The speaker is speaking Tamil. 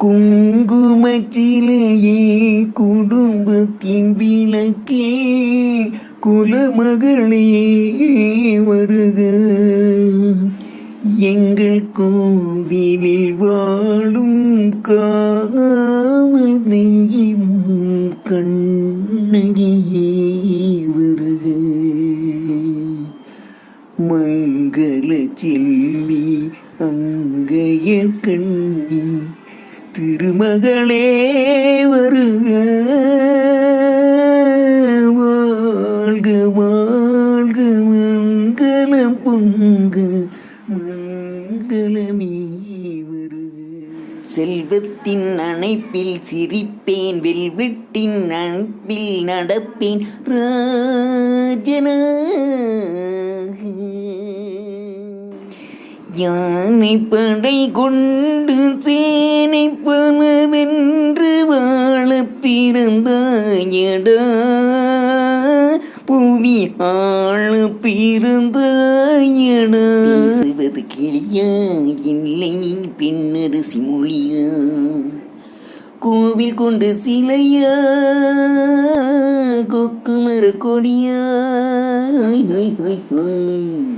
குங்குமச்சிலையே குடும்பத்தின் விளக்கே குலமகளே வருக. எங்கள் கோவிலில் வாழும் காவல் தெய்வம் கண்ணகியே வருக. மங்கள செல்வி அங்கையர் கண்ணி திருமகளே வருக வாழ்க வாழ்க மங்களம் பொங்க மங்களமே வருக. செல்வத்தின் அணைப்பில் சிரிப்பேன் வெல்வெட்டின் அன்பில் நடப்பேன் ராஜனாக. யானை படை கொண்டு பிறந்தாயடா புவி ஆள பிறந்தாயடா பேசுவது கிளியா இல்லை பின்னரசி மொழியா கோவில் கொண்டு சிலையா கொக்குமர கொடியா. ஹொய் ஹொய் ஹொய்